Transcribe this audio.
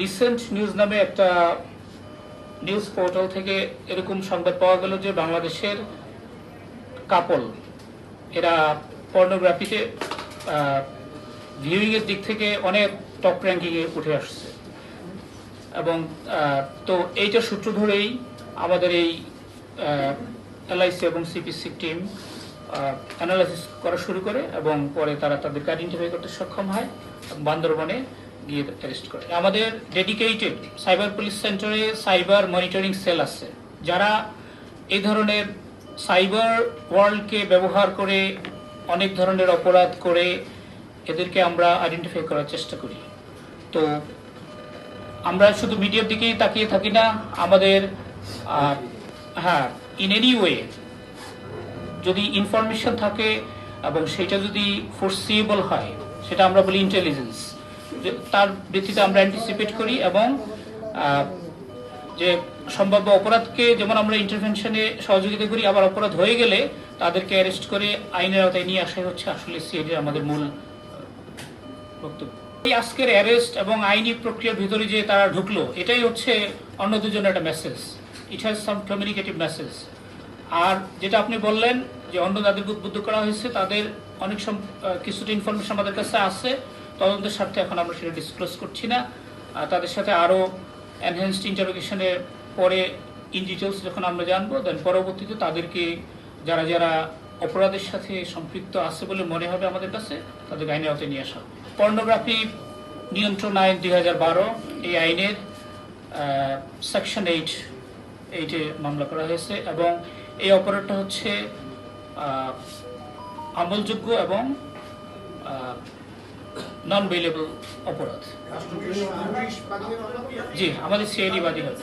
Dissent news নামে একটা news portal থেকে এরকম সংবাদ পাওয়া গেল যে বাংলাদেশের কাপল এরা পর্নোগ্রাফিতে ভিউইং এর দিক থেকে অনেক টপ র্যাঙ্কিং এ উঠে আসছে। এবং তো এইটা সূত্র ধরেই আমাদের এই এলআইসি এবং সিপিসি টিম অ্যানালাইসিস করা শুরু করে এবং পরে তারা তাদেরকে আইডেন্টিফাই করতে সক্ষম হয়। বান্দরবনে গিয়ে অ্যারেস্ট করে। আমাদের ডেডিকেটেড সাইবার পুলিশ সেন্টারে সাইবার মনিটরিং সেল আছে। যারা এই ধরনের সাইবার ওয়ার্ল্ডকে ব্যবহার করে অনেক ধরনের অপরাধ করে, এদেরকে আমরা আইডেন্টিফাই করার চেষ্টা করি। তো আমরা শুধু মিডিয়ার দিকেই তাকিয়ে থাকি না, আমাদের হ্যাঁ ইন এনি ওয়ে যদি ইনফরমেশন থাকে এবং সেটা যদি ফোরসিয়েবল হয়, সেটা আমরা বলি ইন্টেলিজেন্স তার ভিত্তিতে আমরা অ্যান্টিসিপেট করি এবং যে সম্ভাব্য অপরাধকে যেমন আমরা ইন্টারভেনশনে সহযোগিতা করি, আবার অপরাধ হয়ে গেলে তাদেরকে অ্যারেস্ট করে আইনের আওতায় নিয়ে আসাই হচ্ছে আসলে সিএডি আমাদের মূল বক্তব্য। এই আজকের অ্যারেস্ট এবং আইনি প্রক্রিয়ার ভিতরে যে তারা ঢুকলো, এটাই হচ্ছে অন্য দুজনের একটা message it has some communicative message আর যেটা আপনি বললেন যে অন্য যাদেরকে উদ্বুদ্ধ করা হয়েছে, তাদের অনেক কিছুটা ইনফরমেশন আমাদের কাছে আছে। তদন্তের স্বার্থে এখন আমরা সেটা ডিসক্লোজ করছি না। তাদের সাথে আরও এনহ্যান্সড ইন্টারোগেশনের পরে ইন ডিটেলস যখন আমরা জানব দেন পরবর্তীতে তাদেরকে যারা যারা অপরাধের সাথে সম্পৃক্ত আছে বলে মনে হবে আমাদের কাছে তাদের আইনের আওতায় নিয়ে আসা পর্নোগ্রাফি নিয়ন্ত্রণ আইন দুই হাজার বারো, এই আইনের সেকশন এইট এইটে মামলা করা হয়েছে এবং এই অপরাধটা হচ্ছে আমলযোগ্য এবং নন বেলেবল অপরাধ জি আমাদের সিআইডি বাদী হবে।